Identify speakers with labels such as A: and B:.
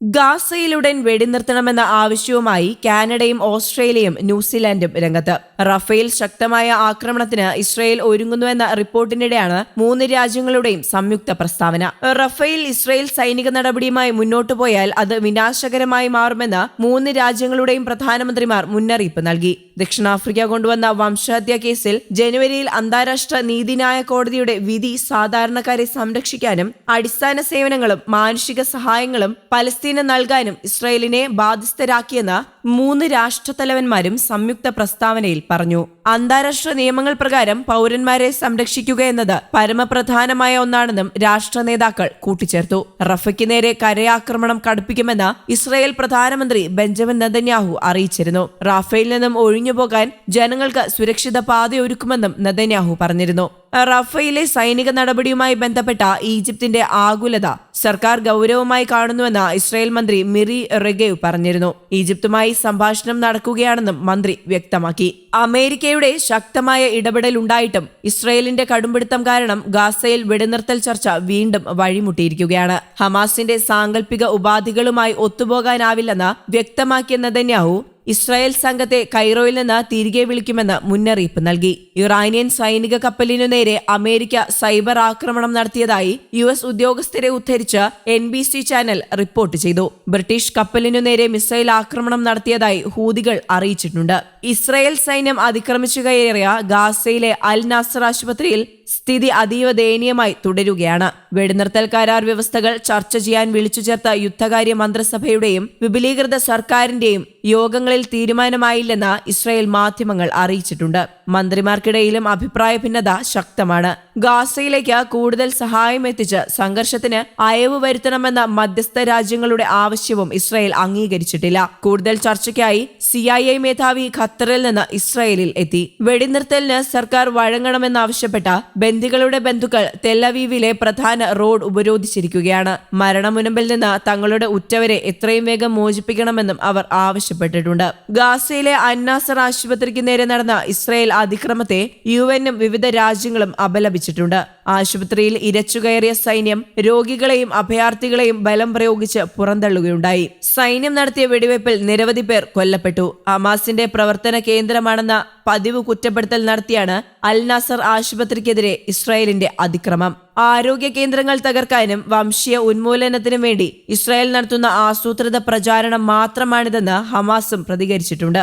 A: ഗാസയിലുടൻ വെടിനിർത്തണമെന്ന ആവശ്യവുമായി കാനഡയും ഓസ്ട്രേലിയയും ന്യൂസിലാൻഡും രംഗത്ത്. റഫേൽ ശക്തമായ ആക്രമണത്തിന് ഇസ്രയേൽ ഒരുങ്ങുന്നുവെന്ന റിപ്പോർട്ടിനിടെയാണ് മൂന്ന് രാജ്യങ്ങളുടെയും സംയുക്ത പ്രസ്താവന. റഫേൽ ഇസ്രായേൽ സൈനിക നടപടിയുമായി മുന്നോട്ടു പോയാൽ അത് വിനാശകരമായി മാറുമെന്ന് മൂന്ന് രാജ്യങ്ങളുടെയും പ്രധാനമന്ത്രിമാർ മുന്നറിയിപ്പ് നൽകി. ദക്ഷിണാഫ്രിക്ക കൊണ്ടുവന്ന വംശഹത്യ കേസിൽ ജനുവരിയിൽ അന്താരാഷ്ട്ര നീതിന്യായ കോടതിയുടെ വിധി സാധാരണക്കാരെ സംരക്ഷിക്കാനും അടിസ്ഥാന സേവനങ്ങളും മാനുഷിക സഹായങ്ങളും പലസ്തീന് നൽകാനും ഇസ്രയേലിനെ ബാധ്യസ്ഥരാക്കിയെന്ന് മൂന്ന് രാഷ്ട്രത്തലവന്മാരും സംയുക്ത പ്രസ്താവനയിൽ പറഞ്ഞു. അന്താരാഷ്ട്ര നിയമങ്ങൾ പ്രകാരം പൗരന്മാരെ സംരക്ഷിക്കുക എന്നത് പരമപ്രധാനമായ ഒന്നാണെന്നും രാഷ്ട്ര നേതാക്കൾ കൂട്ടിച്ചേർത്തു. റഫയ്ക്ക് നേരെ കരയാക്രമണം കടുപ്പിക്കുമെന്ന് ഇസ്രയേൽ പ്രധാനമന്ത്രി ബെഞ്ചമിൻ നദന്യാഹു അറിയിച്ചിരുന്നു. റാഫേൽ നിന്നും ഒഴിഞ്ഞുപോകാൻ ജനങ്ങൾക്ക് സുരക്ഷിത പാതയൊരുക്കുമെന്നും നദന്യാഹു പറഞ്ഞിരുന്നു. റഫയിലെ സൈനിക നടപടിയുമായി ബന്ധപ്പെട്ട ഈജിപ്തിന്റെ ആകുലത സർക്കാർ ഗൗരവമായി കാണുന്നുവെന്ന് ഇസ്രായേൽ മന്ത്രി മിറി റെഗേവ് പറഞ്ഞിരുന്നു. ഈജിപ്തുമായി സംഭാഷണം നടക്കുകയാണെന്നും മന്ത്രി വ്യക്തമാക്കി. അമേരിക്കയുടെ ശക്തമായ ഇടപെടൽ ഉണ്ടായിട്ടും ഇസ്രായേലിന്റെ കടുംപിടുത്തം കാരണം ഗാസയിൽ വെടിനിർത്തൽ ചർച്ച വീണ്ടും വഴിമുട്ടിയിരിക്കുകയാണ്. ഹമാസിന്റെ സാങ്കല്പിക ഉപാധികളുമായി ഒത്തുപോകാനാവില്ലെന്ന് വ്യക്തമാക്കിയ നെതന്യാഹു ഇസ്രായേൽ സംഘത്തെ കൈറോയിൽ നിന്ന് തിരികെ വിളിക്കുമെന്ന് മുന്നറിയിപ്പ് നൽകി. ഇറാനിയൻ സൈനിക കപ്പലിനു നേരെ അമേരിക്ക സൈബർ ആക്രമണം നടത്തിയതായി യു എസ് ഉദ്യോഗസ്ഥരെ ഉദ്ധരിച്ച് N B C channel report ചെയ്തു. ബ്രിട്ടീഷ് കപ്പലിനു നേരെ മിസൈൽ ആക്രമണം നടത്തിയതായി ഹൂതികൾ അറിയിച്ചിട്ടുണ്ട്. ഇസ്രായേൽ സൈന്യം അതിക്രമിച്ചു കയറിയ ഗാസയിലെ അൽ നാസർ ആശുപത്രിയിൽ സ്ഥിതി അതീവ ദയനീയമായി തുടരുകയാണ്. വെടിനിർത്തൽ കരാർ വ്യവസ്ഥകൾ ചർച്ച ചെയ്യാൻ വിളിച്ചു ചേർത്ത യുദ്ധകാര്യ മന്ത്രിസഭയുടെയും വിപുലീകൃത സർക്കാരിന്റെയും യോഗങ്ങളിൽ തീരുമാനമായില്ലെന്ന് ഇസ്രായേൽ മാധ്യമങ്ങൾ അറിയിച്ചിട്ടുണ്ട്. മന്ത്രിമാർക്കിടയിലും അഭിപ്രായ ഭിന്നത ശക്തമാണ്. ഗാസയിലേക്ക് കൂടുതൽ സഹായം എത്തിച്ച് സംഘർഷത്തിന് അയവ് വരുത്തണമെന്ന മധ്യസ്ഥ രാജ്യങ്ങളുടെ ആവശ്യവും ഇസ്രായേൽ അംഗീകരിച്ചിട്ടില്ല. കൂടുതൽ ചർച്ചയ്ക്കായി സി ഐ ഐ മേധാവി ഖത്തറിൽ നിന്ന് ഇസ്രായേലിൽ എത്തി. വെടിനിർത്തലിന് സർക്കാർ വഴങ്ങണമെന്നാവശ്യപ്പെട്ട ബന്ദികളുടെ ബന്ധുക്കൾ തെല്ലവീവിലെ പ്രധാന റോഡ് ഉപരോധിച്ചിരിക്കുകയാണ്. മരണമുനമ്പിൽ നിന്ന് തങ്ങളുടെ ഉറ്റവരെ എത്രയും വേഗം മോചിപ്പിക്കണമെന്നും അവർ ആവശ്യപ്പെട്ടിട്ടുണ്ട്. ഗാസയിലെ അന്നാസർ ആശുപത്രിക്ക് നേരെ നടന്ന ഇസ്രായേൽ അതിക്രമത്തെ യു വിവിധ രാജ്യങ്ങളും അപലപിച്ചിട്ടുണ്ട് ആശുപത്രിയിൽ ഇരച്ചുകയറിയ സൈന്യം രോഗികളെയും അഭയാർത്ഥികളെയും ബലം പ്രയോഗിച്ച് പുറന്തള്ളുകയുണ്ടായി. സൈന്യം നടത്തിയ വെടിവയ്പിൽ നിരവധി പേർ കൊല്ലപ്പെട്ടു. അമാസിന്റെ പ്രവർത്തന കേന്ദ്രമാണെന്ന പതിവ് കുറ്റപ്പെടുത്തൽ നടത്തിയാണ് അൽ നാസർ ആശുപത്രിക്കെതിരെ ഇസ്രായേലിന്റെ അതിക്രമം. ആരോഗ്യ കേന്ദ്രങ്ങൾ തകർക്കാനും വംശീയ ഉന്മൂലനത്തിനും വേണ്ടി ഇസ്രായേൽ നടത്തുന്ന ആസൂത്രിത പ്രചാരണം മാത്രമാണിതെന്ന് ഹമാസും പ്രതികരിച്ചിട്ടുണ്ട്.